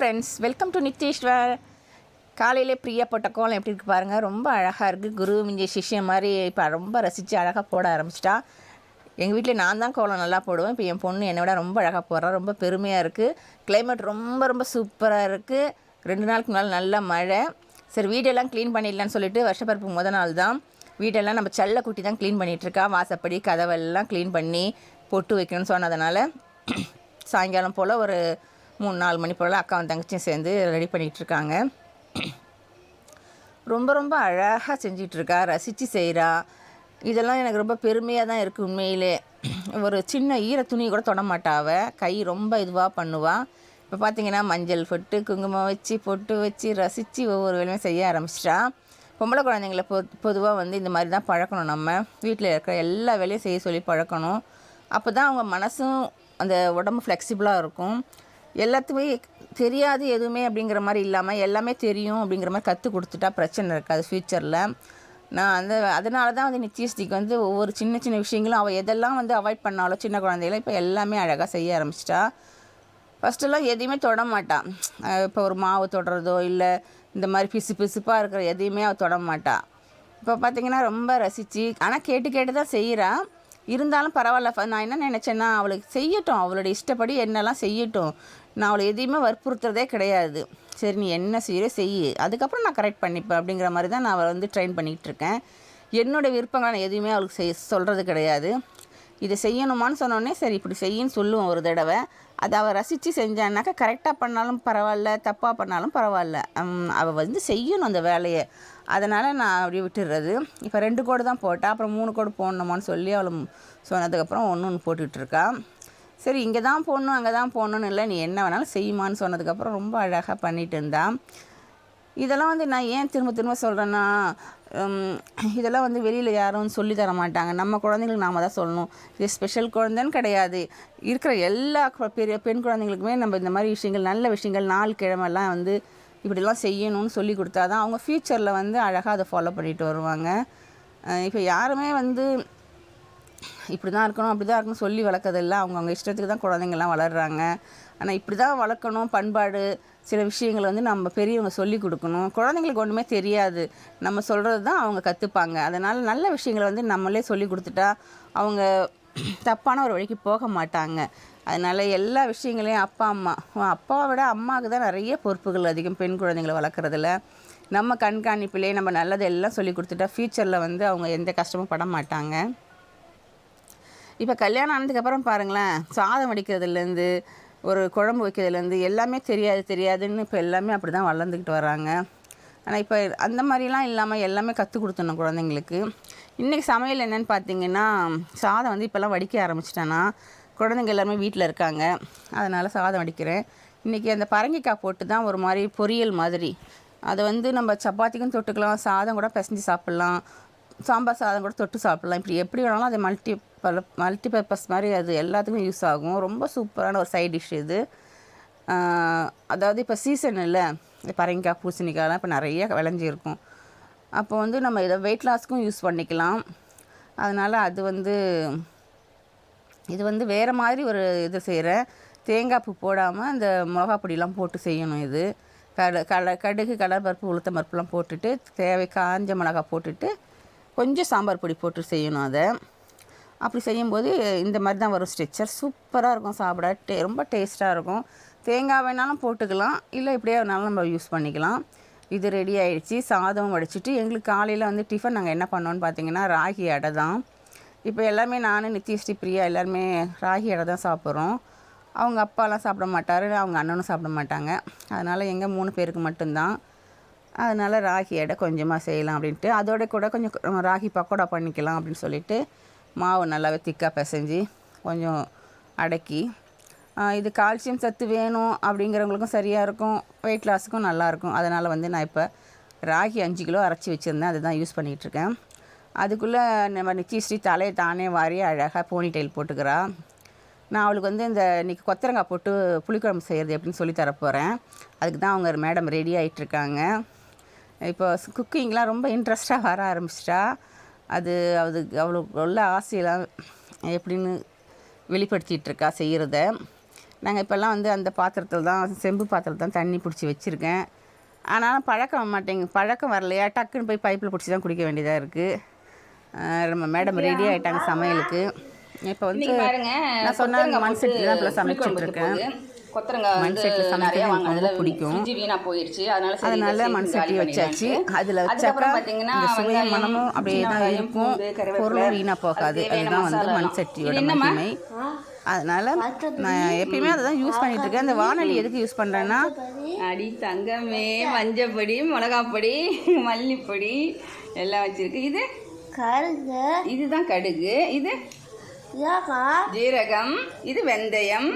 Friends welcome to Nitheeswar காலையிலே பிரியா போட்ட கோலம் எப்படி இருக்குது பாருங்கள் ரொம்ப அழகாக இருக்குது குரு மிஞ்சி சிஷ்யம் மாதிரி இப்போ ரொம்ப ரசித்து அழகாக போட ஆரம்பிச்சிட்டா. எங்கள் வீட்டில் நான் தான் கோலம் நல்லா போடுவேன். இப்போ என் பொண்ணு என்னை விட ரொம்ப அழகாக போடுறா. ரொம்ப பெருமையாக இருக்குது கிளைமேட் ரொம்ப ரொம்ப சூப்பராக இருக்குது ரெண்டு நாளுக்கு முன்னால் நல்ல மழை. சரி வீடெல்லாம் க்ளீன் பண்ணிடலான்னு சொல்லிட்டு வருஷப்பருப்பு முத நாள் தான். வீடெல்லாம் நம்ம செல்ல குட்டி தான் க்ளீன் பண்ணிகிட்ருக்கா வாசப்படி கதவெல்லாம் க்ளீன் பண்ணி பொட்டு வைக்கணும்னு சொன்னதுனால சாயங்காலம் போல் ஒரு மூணு நாலு மணி போல் அக்காவும் தங்கச்சியும் சேர்ந்து ரெடி பண்ணிகிட்டு இருக்காங்க ரொம்ப ரொம்ப அழகாக செஞ்சிகிட்ருக்கா ரசித்து செய்கிறா இதெல்லாம் எனக்கு ரொம்ப பெருமையாக தான் இருக்குது உண்மையிலே. ஒரு சின்ன ஈர துணி கூட தொட மாட்டா கை ரொம்ப இதுவாக பண்ணுவாள் இப்போ பார்த்தீங்கன்னா மஞ்சள் பொட்டு குங்குமம் வச்சு பொட்டு வச்சு ரசித்து ஒவ்வொரு வேலையும் செய்ய ஆரம்பிச்சிட்டா. பொம்பளை குழந்தைங்கள பொ பொதுவாக வந்து இந்த மாதிரி தான் பழக்கணும் நம்ம. வீட்டில் இருக்கிற எல்லா வேலையும் செய்ய சொல்லி பழக்கணும். அப்போ தான் அவங்க மனசும் அந்த உடம்பு ஃப்ளெக்சிபிளாக இருக்கும். எல்லாத்துமே தெரியாது எதுவுமே அப்படிங்கிற மாதிரி இல்லாமல் எல்லாமே தெரியும் அப்படிங்கிற மாதிரி கற்றுக் கொடுத்துட்டா பிரச்சனை இருக்காது ஃப்யூச்சரில் நான் அந்த அதனால தான் வந்து நிச்சயஸ்திக்கு வந்து ஒவ்வொரு சின்ன சின்ன விஷயங்களும் அவள் எதெல்லாம் வந்து அவாய்ட் பண்ணாலும் சின்ன குழந்தைகள இப்போ எல்லாமே அழகாக செய்ய ஆரம்பிச்சிட்டா. ஃபஸ்ட்டெல்லாம் எதையுமே தொட மாட்டான் இப்போ ஒரு மாவு தொடுறதோ இல்லை இந்த மாதிரி பிசு பிசுப்பாக இருக்கிற எதையுமே அவள் தொட மாட்டாள் இப்போ பார்த்தீங்கன்னா ரொம்ப ரசித்து ஆனால் கேட்டு கேட்டு தான் செய்கிறா இருந்தாலும் பரவாயில்ல நான் என்ன நினச்சேன்னா அவளுக்கு செய்யட்டும். அவளோட இஷ்டப்படி என்னெல்லாம் செய்யட்டும். நான் அவளை எதையுமே வற்புறுத்துறதே கிடையாது. சரி நீ என்ன செய்கிற செய். அதுக்கப்புறம் நான் கரெக்ட் பண்ணிப்பேன் அப்படிங்கிற மாதிரி தான் நான் அவளை வந்து ட்ரெயின் பண்ணிகிட்டு இருக்கேன். என்னோடய விருப்பங்களை நான் எதுவுமே அவளுக்கு செய் சொல்கிறது கிடையாது. இதை செய்யணுமான்னு சொன்னோடனே சரி இப்படி செய்யின்னு சொல்லுவோம் ஒரு தடவை. அதை அவள் ரசித்து செஞ்சான்னாக்கா கரெக்டாக பண்ணாலும் பரவாயில்ல தப்பாக பண்ணாலும் பரவாயில்ல. அவள் வந்து செய்யணும் அந்த வேலையை. அதனால் நான் அப்படியே விட்டுடுறது. இப்போ ரெண்டு கோடு தான் போட்டேன். அப்புறம் மூணு கோடு போடணுமான்னு சொல்லி அவளை சொன்னதுக்கப்புறம் ஒன்று ஒன்று போட்டுட்ருக்கா சரி இங்கே தான் போடணும் அங்கே தான் போடணும்னு இல்லை. நீ என்ன வேணாலும் செய்யுமான்னு சொன்னதுக்கப்புறம் ரொம்ப அழகாக பண்ணிட்டு இருந்தா இதெல்லாம் வந்து நான் ஏன் திரும்ப திரும்ப சொல்கிறேன்னா இதெல்லாம் வந்து வெளியில் யாரும் சொல்லி தர மாட்டாங்க. நம்ம குழந்தைங்களுக்கு நாம் தான் சொல்லணும். இது ஸ்பெஷல் குழந்தைன்னு கிடையாது. இருக்கிற எல்லா பெரிய பெண் குழந்தைங்களுக்குமே நம்ம இந்த மாதிரி விஷயங்கள் நல்ல விஷயங்கள் நாள் கிழமெல்லாம் வந்து இப்படிலாம் செய்யணும்னு சொல்லி கொடுத்தா தான் அவங்க ஃப்யூச்சரில் வந்து அழகாக அதை ஃபாலோ பண்ணிட்டு வருவாங்க. இப்போ யாருமே வந்து இப்படி தான் இருக்கணும் அப்படி தான் இருக்கணும் சொல்லி வளர்க்கறதில்ல. அவங்கவுங்க இஷ்டத்துக்கு தான் குழந்தைங்கள்லாம் வளர்கிறாங்க ஆனால் இப்படி தான் வளர்க்கணும் பண்பாடு சில விஷயங்களை வந்து நம்ம பெரியவங்க சொல்லி கொடுக்கணும். குழந்தைங்களுக்கு ஒன்றுமே தெரியாது. நம்ம சொல்கிறது தான் அவங்க கற்றுப்பாங்க அதனால் நல்ல விஷயங்களை வந்து நம்மளே சொல்லி கொடுத்துட்டா அவங்க தப்பான ஒரு வழிக்கு போக மாட்டாங்க. அதனால் எல்லா விஷயங்களையும் அப்பா அம்மா அப்பாவை விட அம்மாவுக்கு தான் நிறைய பொறுப்புகள் அதிகம் பெண் குழந்தைங்களை வளர்க்குறதுல. நம்ம கண்காணிப்பிலே நம்ம நல்லது எல்லாம் சொல்லி கொடுத்துட்டா ஃப்யூச்சரில் வந்து அவங்க எந்த கஷ்டமும் பட மாட்டாங்க. இப்போ கல்யாணம் ஆனதுக்கப்புறம் பாருங்களேன் சாதம் வடிக்கிறதுலேருந்து ஒரு குழம்பு வைக்கிறதுலேருந்து எல்லாமே தெரியாது தெரியாதுன்னு இப்போ எல்லாமே அப்படி தான் வளர்ந்துக்கிட்டு வராங்க. ஆனால் இப்போ அந்த மாதிரிலாம் இல்லாமல் எல்லாமே கற்றுக் கொடுத்துடணும் குழந்தைங்களுக்கு. இன்றைக்கி சமையல் என்னன்னு பார்த்தீங்கன்னா சாதம் வந்து இப்போல்லாம் வடிக்க ஆரம்பிச்சிட்டேன்னா குழந்தைங்க எல்லாருமே வீட்டில் இருக்காங்க. அதனால் சாதம் வடிக்கிறேன். இன்றைக்கி அந்த பரங்கிக்காய் போட்டு தான் ஒரு மாதிரி பொரியல் மாதிரி. அதை வந்து நம்ம சப்பாத்திக்கும் தொட்டுக்கலாம் சாதம் கூட பிசைஞ்சு சாப்பிட்லாம். சாம்பார் சாதம் கூட தொட்டு சாப்பிட்லாம். இப்படி எப்படி வேணாலும் அதை மல்டி பல மல்டி பர்பஸ் மாதிரி அது எல்லாத்துக்கும் யூஸ் ஆகும். ரொம்ப சூப்பரான ஒரு சைட் டிஷ் இது. அதாவது இப்போ சீசன் இல்லை. பரங்கிக்காய் பூசணிக்காய்லாம் இப்போ நிறைய விளைஞ்சிருக்கும். அப்போ வந்து நம்ம இதை வெயிட் லாஸ்க்கும் யூஸ் பண்ணிக்கலாம். அதனால் அது வந்து இது வந்து வேறு மாதிரி ஒரு இது செய்கிறேன் தேங்காய் பூ போடாமல் அந்த மிளகா பொடியெலாம் போட்டு செய்யணும் இது. கடு கட கடுகு கலர் பருப்பு உளுத்தம் பருப்புலாம் போட்டுட்டு தேவை காஞ்ச மிளகா போட்டுட்டு கொஞ்சம் சாம்பார் பொடி போட்டு செய்யணும் அதை. அப்படி செய்யும்போது இந்த மாதிரி தான் வரும் ஸ்ட்ரெச்சர் சூப்பராக இருக்கும் சாப்பிட. டே ரொம்ப டேஸ்ட்டாக இருக்கும். தேங்காய் வேணாலும் போட்டுக்கலாம். இல்லை இப்படியே வேணாலும் நம்ம யூஸ் பண்ணிக்கலாம். இது ரெடி ஆகிடுச்சி சாதம் வடிச்சிட்டு எங்களுக்கு காலையில் வந்து டிஃபன் நாங்கள் என்ன பண்ணோன்னு பார்த்தீங்கன்னா ராகி அடை தான். இப்போ எல்லாமே நான் நித்யஸ்ரீ பிரியா எல்லாருமே ராகி அடை தான் சாப்பிட்றோம். அவங்க அப்பாலாம் சாப்பிட மாட்டார். அவங்க அண்ணனும் சாப்பிட மாட்டாங்க. அதனால் எங்கள் மூணு பேருக்கு மட்டும்தான். அதனால் ராகி எடை கொஞ்சமாக செய்யலாம் அப்படின்ட்டு. அதோட கூட கொஞ்சம் ராகி பக்கோடா பண்ணிக்கலாம் அப்படின்னு சொல்லிட்டு மாவு நல்லாவே திக்காக பிசைஞ்சு கொஞ்சம் அடக்கி இது கால்சியம் சத்து வேணும் அப்படிங்கிறவங்களுக்கும் சரியாக இருக்கும் வெயிட் லாஸுக்கும் நல்லாயிருக்கும் அதனால் வந்து நான் இப்போ ராகி அஞ்சு கிலோ அரைச்சி வச்சுருந்தேன் அதை தான் யூஸ் பண்ணிகிட்ருக்கேன் அதுக்குள்ளே நம்ம நிச்சயஸ்ரீ தலையை தானே வாரி அழகாக போனி டைல் போட்டுக்கிறா. நான் அவளுக்கு வந்து இந்த இன்றைக்கி கொத்தரங்காய் போட்டு புளிக்குழம்பு செய்கிறது எப்படின்னு சொல்லி தரப்போகிறேன் அதுக்கு தான் அவங்க மேடம் ரெடி ஆகிட்டுருக்காங்க இப்போ குக்கிங்லாம் ரொம்ப இன்ட்ரெஸ்ட்டாக வர ஆரம்பிச்சிட்டா. அது அது அவளுக்கு உள்ள ஆசையெல்லாம் எப்படின்னு வெளிப்படுத்திட்டு இருக்கா செய்கிறத நாங்கள் இப்போல்லாம் வந்து அந்த பாத்திரத்தில் தான் செம்பு பாத்திரத்தில் தான் தண்ணி பிடிச்சி வச்சுருக்கேன். ஆனாலும் பழக்கம் மாட்டேங்க பழக்கம் வரலையா? டக்குன்னு போய் பைப்பில் பிடிச்சி தான் குடிக்க வேண்டியதாக இருக்குது நம்ம மேடம் ரெடி ஆகிட்டாங்க சமையலுக்கு. இப்போ வந்து நான் சொன்ன மண் சட்டியில் தான் இப்போ சமைச்சிட்டு இருக்கேன். கொத்தரங்காய் மண் சட்டியில் சமைக்கிறது நிறைய எனக்கு வாங்கினதுல ரொம்ப பிடிக்கும். ஃப்ரிட்ஜ் வீணா போயிடுச்சு அதனால அதனால மண் சட்டி வச்சாச்சு. அதில் வச்சாக்கா பார்த்தீங்கன்னா சுவையும் மனமும் அப்படியே தான் இருக்கும். பொருளும் வீணாக போகாது. அதுதான் வந்து மண். சட்டியோட? மகிமை. அதனால நான் எப்பயுமே அதை தான் யூஸ் பண்ணிட்டு இருக்கேன். அந்த வானொலி எதுக்கு யூஸ் பண்ணுறேன்னா அடி தங்கமே மஞ்சப்பொடி மிளகாப்பொடி மல்லிப்பொடி எல்லாம் வச்சிருக்கு. இது இதுதான் கடுகு. இது ஜீரகம் இது வெந்தயம்.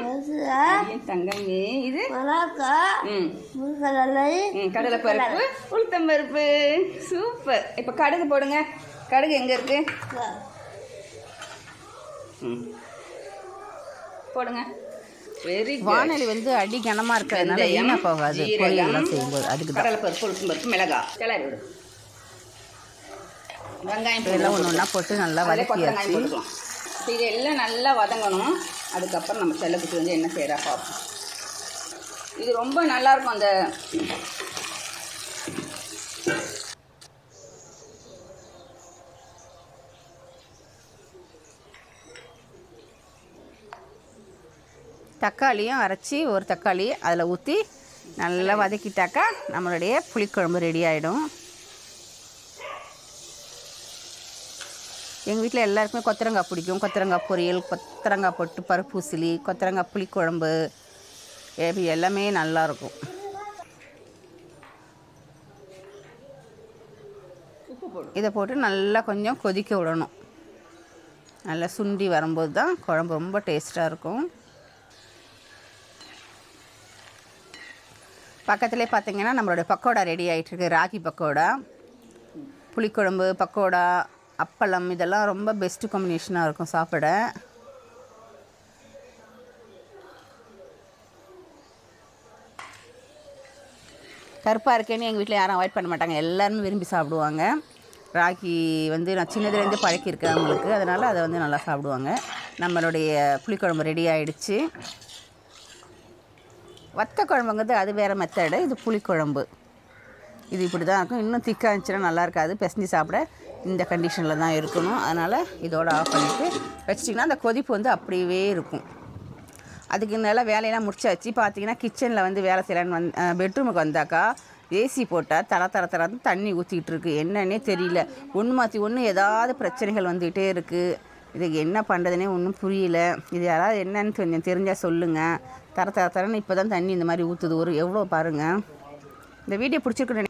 தங்கமே இது மிளகா ம். முருகலை. ம் கடலைப்பருப்பு உளுத்தம்பருப்பு. சூப்பர். இப்போ கடுகு போடுங்க. கடுகு எங்கே இருக்கு? ம். போடுங்க. வெரி குட் வானொலி வந்து அடி கனமாக இருக்கிறதுனால வீணாக போகாது. பொரியல்லாம் செய்யும்போது. அதுக்கு தான். கடலைப்பருப்பு உளுத்தம்பருப்பு மிளகா. கிளறி விடு. வெங்காயம் இதெல்லாம் ஒன்று ஒன்றா போட்டு நல்லா அதில் இது எல்லாம் நல்லா வதங்கணும். அதுக்கப்புறம் நம்ம செல்லக்குட்டி வந்து என்ன செய்கிறா பார்ப்போம். இது ரொம்ப நல்லாயிருக்கும் அந்த தக்காளியும் அரைச்சி ஒரு தக்காளி அதில் ஊற்றி நல்லா வதக்கிட்டாக்கா நம்மளுடைய புளிக்குழம்பு ரெடி ஆகிடும் எங்கள் வீட்டில் எல்லாருக்குமே கொத்தரங்காய் பிடிக்கும். கொத்தரங்காய் பொரியல் கொத்தரங்காய் போட்டு பருப்பு உசிலி கொத்தரங்காய் புளிக்குழம்பு ஏபி எல்லாமே நல்லாயிருக்கும் இதை போட்டு நல்லா கொஞ்சம் கொதிக்க விடணும். நல்லா சுண்டி வரும்போது தான் குழம்பு ரொம்ப டேஸ்ட்டாக இருக்கும். பக்கத்துலேயே பார்த்தீங்கன்னா நம்மளோட பக்கோடா ரெடி ஆகிட்டுருக்கு ராகி பக்கோடா புளிக்குழம்பு பக்கோடா அப்பளம் இதெல்லாம் ரொம்ப பெஸ்ட்டு காம்பினேஷனாக இருக்கும் சாப்பிட. கருப்பாக இருக்கேன்னு எங்கள் வீட்டில் யாரும் அவாய்ட் பண்ண மாட்டாங்க. எல்லாருமே விரும்பி சாப்பிடுவாங்க. ராகி வந்து நான் சின்னதுலேருந்து பழக்கியிருக்கேன் அவங்களுக்கு. அதனால் அதை வந்து நல்லா சாப்பிடுவாங்க. நம்மளுடைய புளிக்குழம்பு ரெடி ஆகிடுச்சு வத்த குழம்புங்கிறது அது வேறு மெத்தடு இது புளிக்குழம்பு. இது இப்படி தான் இருக்கும். இன்னும் திக்காக இருந்துச்சுன்னா நல்லா இருக்காது. பிசைஞ்சு சாப்பிட இந்த கண்டிஷனில் தான் இருக்கணும். அதனால் இதோட ஆஃப் பண்ணிவிட்டு வச்சிட்டிங்கன்னா அந்த கொதிப்பு வந்து அப்படியே இருக்கும். அதுக்கு நல்லா வேலையெல்லாம் முடிச்சாச்சு. பார்த்தீங்கன்னா கிச்சனில் வந்து வேலை செய்யலான்னு வந் பெட்ரூமுக்கு வந்தாக்கா ஏசி போட்டால் தர தர தரந்து தண்ணி ஊற்றிக்கிட்டு இருக்குது என்னன்னே தெரியல. ஒன்று மாற்றி ஒன்று ஏதாவது பிரச்சனைகள் வந்துக்கிட்டே இருக்குது இதுக்கு என்ன பண்ணுறதுனே ஒன்றும் புரியல. இது யாராவது என்னன்னு கொஞ்சம் தெரிஞ்சால் சொல்லுங்கள் தர தர தரன்னு இப்போ தான் தண்ணி இந்த மாதிரி ஊற்றுது ஒரு எவ்வளோ பாருங்கள் இந்த வீடியோ பிடிச்சிருக்கு